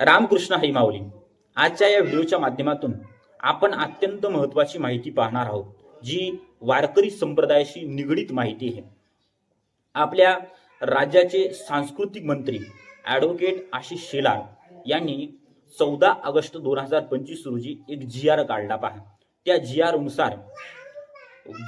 रामकृष्ण हैमावली माऊली. आजच्या या व्हिडिओच्या माध्यमातून आपण अत्यंत महत्वाची माहिती पाहणार आहोत जी वारकरी संप्रदायाशी निगडीत माहिती आहे. आपल्या राज्याचे सांस्कृतिक मंत्री ॲडव्होकेट आशिष शेलार यांनी चौदा ऑगस्ट दोन हजार पंचवीस रोजी एक जी आर काढला पहा. त्या जी आरनुसार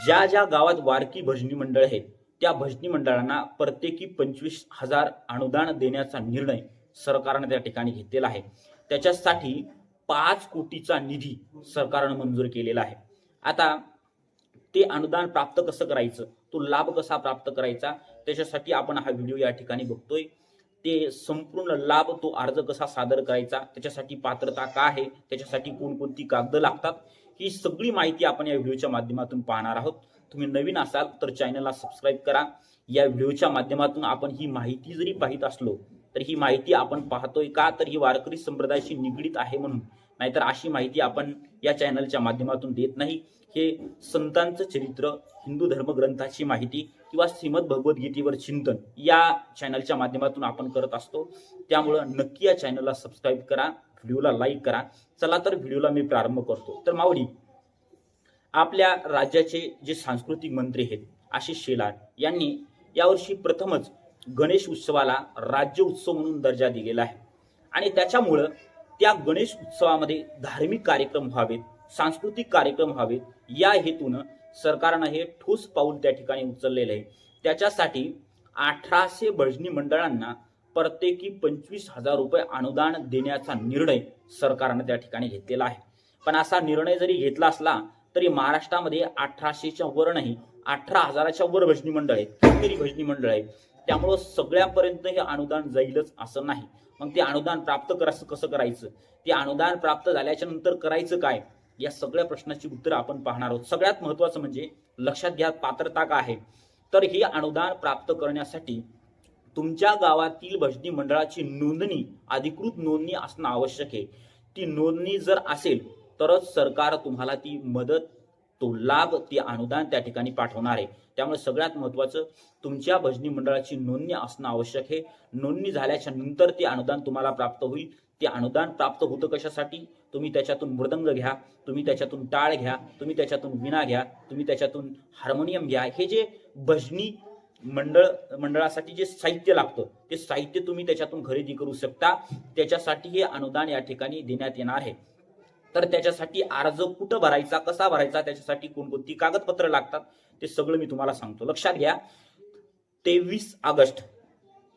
ज्या ज्या गावात वारकी भजनी मंडळ आहेत त्या भजनी मंडळांना प्रत्येकी पंचवीस हजार अनुदान देण्याचा निर्णय सरकारने त्या ठिकाणी घेतलेला आहे. त्याच्यासाठी पाच कोटीचा निधी सरकारनं मंजूर केलेला आहे. आता ते अनुदान प्राप्त कसं करायचं? तो लाभ कसा प्राप्त करायचा? त्याच्यासाठी आपण हा व्हिडिओ या ठिकाणी बघतोय. ते संपूर्ण लाभ तो अर्ज कसा सादर करायचा? त्याच्यासाठी पात्रता का आहे? त्याच्यासाठी कोणकोणती कागद लागतात? ही सगळी माहिती आपण या व्हिडिओच्या माध्यमातून पाहणार आहोत. तुम्ही नवीन असाल तर चॅनलला सबस्क्राईब करा. या व्हिडिओच्या माध्यमातून आपण ही माहिती जरी पाहित असलो तर ही माहिती आपण पाहतोय का? तर ही वारकरी संप्रदायाशी निगडीत आहे म्हणून. नाहीतर अशी माहिती आपण या चॅनलच्या माध्यमातून देत नाही. हे संतांचं चरित्र हिंदू धर्मग्रंथाची माहिती किंवा श्रीमद भगवद्गीतेवर चिंतन या चॅनलच्या माध्यमातून आपण करत असतो. त्यामुळं नक्की या चॅनलला सबस्क्राईब करा व्हिडिओला लाईक करा. चला तर व्हिडिओला मी प्रारंभ करतो. तर माऊली आपल्या राज्याचे जे सांस्कृतिक मंत्री आहेत आशिष शेलार यांनी यावर्षी प्रथमच गणेश उत्सवाला राज्य उत्सव म्हणून दर्जा दिलेला आहे. आणि त्याच्यामुळं त्या गणेश उत्सवामध्ये धार्मिक कार्यक्रम व्हावेत सांस्कृतिक कार्यक्रम व्हावेत या हेतूनं सरकारनं हे ठोस पाऊल त्या ठिकाणी उचललेलं आहे. त्याच्यासाठी अठराशे भजनी मंडळांना प्रत्येकी पंचवीस हजार रुपये अनुदान देण्याचा निर्णय सरकारनं त्या ठिकाणी घेतलेला आहे. पण असा निर्णय जरी घेतला असला तरी महाराष्ट्रामध्ये अठराशेच्या वर नाही अठरा हजाराच्या वर भजनी मंडळ आहेत कितीतरी भजनी मंडळ आहेत. त्यामुळं सगळ्यापर्यंत हे अनुदान जाईलच असं नाही. मग ते अनुदान प्राप्त करायचं कसं करायचं? ते अनुदान प्राप्त झाल्याच्यानंतर करायचं काय? या सगळ्या प्रश्नाची उत्तरं आपण पाहणार आहोत. सगळ्यात महत्वाचं म्हणजे लक्षात घ्या पात्रता काय आहे? तर हे अनुदान प्राप्त करण्यासाठी तुमच्या गावातील भजनी मंडळाची नोंदणी अधिकृत नोंदणी असणं आवश्यक आहे. ती नोंदणी जर असेल तरच सरकार तुम्हाला ती मदत तो लाभ ते अनुदान त्या ठिकाणी पाठवणार आहे. त्यामुळे सगळ्यात महत्वाचं तुमच्या भजनी मंडळाची नोंदणी असणं आवश्यक आहे. नोंदणी झाल्याच्यानंतर ते अनुदान तुम्हाला प्राप्त होईल. ते अनुदान प्राप्त होतं कशासाठी? तुम्ही त्याच्यातून मृदंग घ्या तुम्ही त्याच्यातून टाळ घ्या तुम्ही त्याच्यातून विणा घ्या तुम्ही त्याच्यातून हार्मोनियम घ्या. हे जे भजनी मंडळ मंडळासाठी जे साहित्य लागतं ते साहित्य तुम्ही त्याच्यातून खरेदी करू शकता. त्याच्यासाठी हे अनुदान या ठिकाणी देण्यात येणार आहे. तर त्याच्यासाठी अर्ज कुठं भरायचा कसा भरायचा त्याच्यासाठी कोणकोणती कागदपत्र लागतात ते सगळं मी तुम्हाला सांगतो. लक्षात घ्या तेवीस ऑगस्ट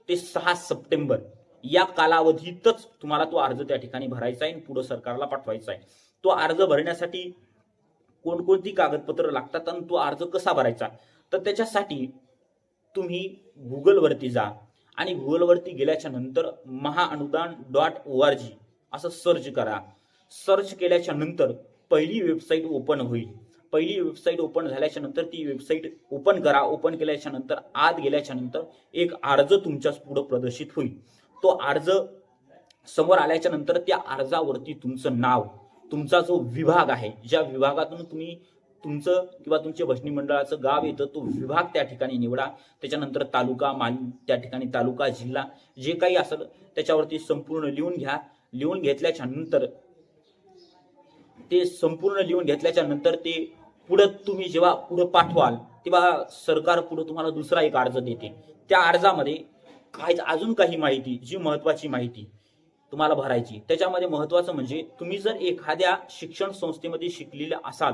ते सहा सप्टेंबर या कालावधीतच तुम्हाला तो अर्ज त्या ठिकाणी भरायचा आहे आणि पुढं सरकारला पाठवायचा आहे. तो अर्ज भरण्यासाठी कोणकोणती कागदपत्र लागतात आणि तो अर्ज कसा भरायचा? तर त्याच्यासाठी तुम्ही गुगलवरती जा आणि गुगलवरती गेल्याच्यानंतर महाअनुदान डॉट ओ आर जी असं सर्च करा. सर्च केल्याच्यानंतर पहिली वेबसाईट ओपन होईल. पहिली वेबसाईट ओपन झाल्याच्यानंतर ती वेबसाईट ओपन करा. ओपन केल्याच्यानंतर आत गेल्याच्यानंतर एक अर्ज तुमच्या पुढं प्रदर्शित होईल. तो अर्ज समोर आल्याच्यानंतर त्या अर्जावरती तुमचं नाव तुमचा जो विभाग आहे ज्या विभागातून तुम्ही तुमचं किंवा तुमच्या भजनी मंडळाचं गाव येतं तो विभाग त्या ठिकाणी निवडा. त्याच्यानंतर तालुका मान त्या ठिकाणी तालुका जिल्हा जे काही असेल त्याच्यावरती संपूर्ण लिहून घ्या. लिहून घेतल्याच्या नंतर ते संपूर्ण लिहून घेतल्याच्या नंतर ते पुढं तुम्ही जेव्हा पुढं पाठवाल तेव्हा सरकार पुढं तुम्हाला दुसरा एक अर्ज देते. त्या अर्जामध्ये काय अजून काही माहिती जी महत्वाची माहिती तुम्हाला भरायची त्याच्यामध्ये महत्वाचं म्हणजे तुम्ही जर एखाद्या शिक्षण संस्थेमध्ये शिकलेले असाल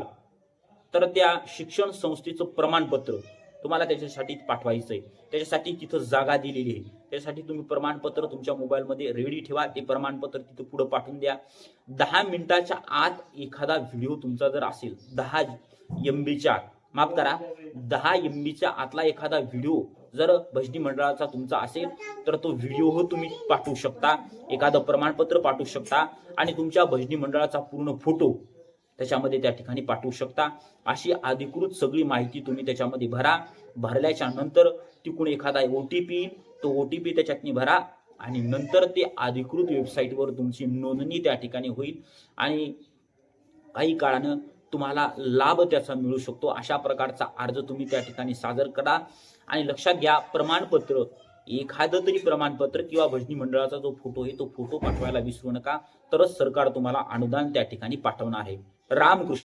तर त्या शिक्षण संस्थेचं प्रमाणपत्र तुम्हाला त्याच्यासाठी पाठवायचं आहे त्याच्यासाठी तिथं जागा दिलेली आहे. त्याच्यासाठी तुम्ही प्रमाणपत्र तुमच्या मोबाईलमध्ये रेडी ठेवा. ते प्रमाणपत्र तिथं पुढं पाठवून द्या. दहा मिनिटाच्या आत एखादा व्हिडिओ तुमचा जर असेल दहा एम बीच्या माफ करा दहा एम बीच्या आतला एखादा व्हिडिओ जर भजनी मंडळाचा तुमचा असेल तर तो व्हिडिओ हो तुम्ही पाठवू शकता. एखादं प्रमाणपत्र पाठवू शकता. आणि तुमच्या भजनी मंडळाचा पूर्ण फोटो त्याच्यामध्ये त्या ठिकाणी पाठवू शकता. अशी अधिकृत सगळी माहिती तुम्ही त्याच्यामध्ये भरा. भरल्याच्या नंतर तिकडून एखादा ओ टी पी तो ओ टी पी त्याच्यातनी भरा आणि नंतर ते अधिकृत वेबसाईटवर तुमची नोंदणी त्या ठिकाणी होईल. आणि काही काळानं तुम्हाला लाभ त्याचा मिळू शकतो. अशा प्रकारचा अर्ज तुम्ही त्या ठिकाणी सादर करा. आणि लक्षात घ्या प्रमाणपत्र एखादं तरी प्रमाणपत्र किंवा भजनी मंडळाचा जो फोटो आहे तो फोटो पाठवायला विसरू नका. तरच सरकार तुम्हाला अनुदान त्या ठिकाणी पाठवणार आहे. रामकृष्ण.